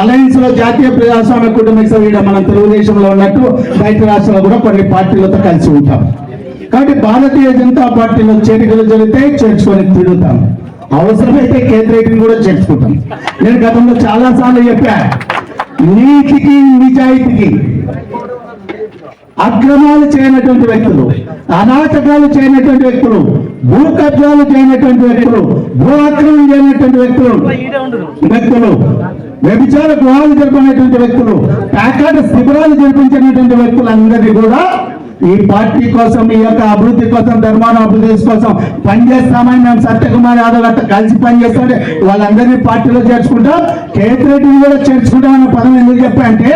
అలయన్స్లో జాతీయ ప్రజాస్వామ్య కుటుంబ సభ్యుడు మనం తెలుగుదేశంలో ఉన్నట్టు బయట రాష్ట్రాల్లో కూడా కొన్ని పార్టీలతో కలిసి ఉంటాం. కాబట్టి భారతీయ జనతా పార్టీలో చేరికలు జరిగితే చేర్చుకొని తిరుగుతాం. అవసరమైతే కేంద్రీయని కూడా చేర్చుకుంటాం. నేను గతంలో చాలా సార్లు చెప్పా నీతికి నిజాయితీకి అక్రమాలు చేయనటువంటి వ్యక్తులు అనాటకాలు చేయనటువంటి వ్యక్తులు భూ కబ్జాలు చేయనటువంటి వ్యక్తులు భూ అక్రమం చేయనటువంటి వ్యక్తులు వ్యక్తులు వ్యభిచార గృహాలు జరిపినటువంటి వ్యక్తులు ప్యాకాట శిబిరాలు జరిపించినటువంటి వ్యక్తులందరినీ కూడా ఈ పార్టీ కోసం ఈ యొక్క అభివృద్ధి కోసం ధర్మాన అభివృద్ధి కోసం పనిచేస్తామని మేము సత్యకుమార్ యాదవ్ గారితో కలిసి పనిచేస్తామంటే వాళ్ళందరినీ పార్టీలో చేర్చుకుంటాం. కేతిరెడ్డిని కూడా చేర్చుకుంటాం అనే పదం ఎందుకు చెప్పాయంటే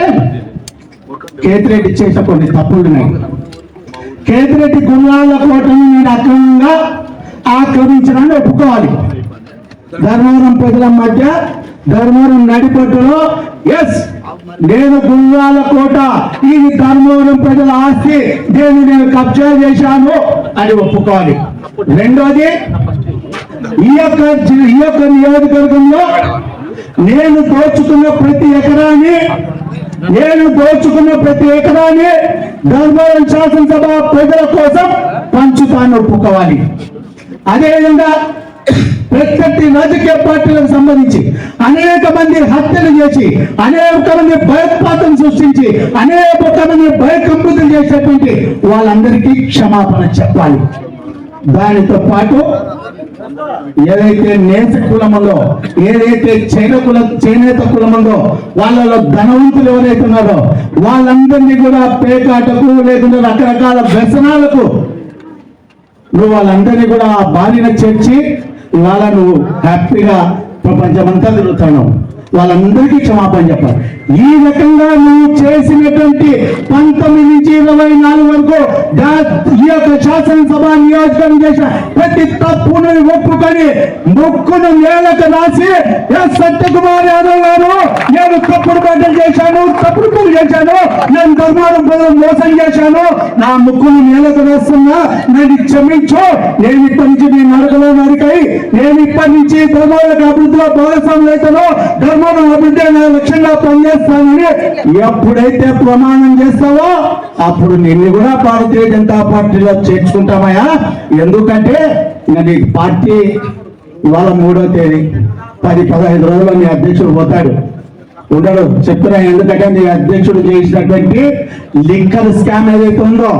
కేతిరెడ్డి చేసిన కొన్ని తప్పులు ఉన్నాయి. కేతిరెడ్డి గుల్లాల కోటను నేను అక్రమంగా ఆక్రమించడాన్ని ఒప్పుకోవాలి. ధర్మవరం ప్రజల మధ్య ధర్మవరం నడిపట్టులో ఎస్ నేను గుంగాల కోట. ఇది ధర్మవరం ప్రజల ఆస్తి దీన్ని నేను కబ్జా చేశాను అని ఒప్పుకోవాలి. రెండోది ఈ యొక్క ఈ యొక్క నియోజకవర్గంలో నేను దోచుకున్న ప్రతి ఎకరాన్ని నేను దోచుకున్న ప్రతి ఎకరాన్ని ధర్మవరం శాసనసభ ప్రజల కోసం పంచుతాను ఒప్పుకోవాలి. అదేవిధంగా ప్రత్యర్థి రాజకీయ పార్టీలకు సంబంధించి అనేక మంది హత్యలు చేసి అనేక మంది భయోత్పాతం సృష్టించి అనేక మంది భయకంపితులు చేసేటువంటి వాళ్ళందరికీ క్షమాపణ చెప్పాలి. దానితో పాటు ఏదైతే నేత కులముందో ఏదైతే చైన కుల చేనేత కులముందో వాళ్ళలో ధనవంతులు ఎవరైతే ఉన్నారో వాళ్ళందరినీ కూడా పేకాటకు లేకుంటే రకరకాల వ్యసనాలకు నువ్వు వాళ్ళందరినీ కూడా ఆ బారిన చేర్చి ఇవాళ నువ్వు హ్యాపీగా ప్రపంచమంతా తిరుగుతాను వాళ్ళందరికీ క్షమాపణ చెప్పాలి. ఈ రకంగా నువ్వు చేసినటువంటి పంతొమ్మిది నుంచి ఇరవై నాలుగు వరకు ఈ యొక్క శాసనసభ నియోజకవర్గం చేసిన ప్రతి తప్పును ఒప్పుకొని ముక్కును నేలకు రాసి సత్యకుమార్ యాదవ్ గారు నేను తప్పుడు బట్టలు చేశాను తప్పుడు పనులు చేశాను నేను ధర్మారం ప్రజలు మోసం చేశాను. నా ముక్కును నేలకు రాస్తున్నా నన్ను క్షమించు. నేను ఇప్పటి నుంచి నీ నరకలో నరికై నేను ఇప్పటి నుంచి ధర్మాలకు అభివృద్ధిలో భాగస్వాములు అవుతానో. ధర్మం అభివృద్ధి నా లక్ష్యంగా పనిచేస్తానని ఎప్పుడైతే ప్రమాణం చేస్తావో అప్పుడు నిన్ను కూడా భారతీయ జనతా పార్టీలో చేర్చుకుంటామయ్యా. ఎందుకంటే ఇంకా నీ పార్టీ ఇవాళ మూడో తేదీ. పది పదహైదు రోజుల్లో మీ అధ్యక్షుడు పోతాడు. ఉండడు చెప్తున్నా ఎందుకంటే మీ అధ్యక్షుడు చేసినటువంటి లిక్కర్ స్కామ్ ఏదైతే ఉందో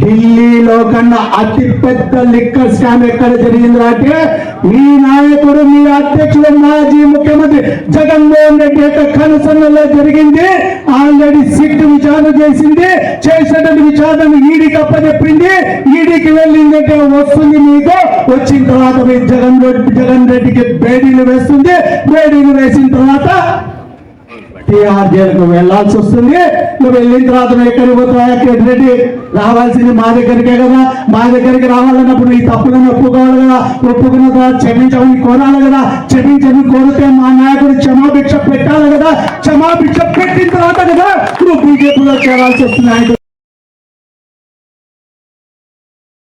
ఢిల్లీలో కన్నా అతి పెద్ద లిక్కర్ స్కామ్ ఎక్కడ జరిగింది అంటే మీ నాయకుడు మీ అధ్యక్షుడు జగన్మోహన్ రెడ్డి యొక్క కనసన్నలో జరిగింది. ఆల్రెడీ సిట్ విచారణ చేసింది. చేసినటువంటి విచారణ ఈడీకి అప్పచెప్పింది. ఈడీకి వెళ్ళిందంటే వస్తుంది మీకు. వచ్చిన తర్వాత జగన్ రెడ్డి జగన్ రెడ్డికి బేడీలు వేస్తుంది. బేడీలు వేసిన తర్వాత టీఆర్ జైలుకు వెళ్ళాల్సి వస్తుంది. నువ్వు వెళ్ళిన తర్వాత నువ్వు ఎక్కడికి పోతావా? రెడ్డి రావాల్సింది మా దగ్గరికే కదా. మా దగ్గరికి రావాలన్నప్పుడు నీ తప్పులను ఒప్పుకోవాలి కదా. ఒప్పుకున్న తర్వాత క్షమించమని కోరాలి కదా. క్షమించమని కోరితే మా నాయకుడు క్షమాభిక్ష పెట్టాలి కదా. క్షమాభిక్ష పెట్టిన తర్వాత కదా నువ్వు బీజేపీలో చేరాల్సి వస్తుంది.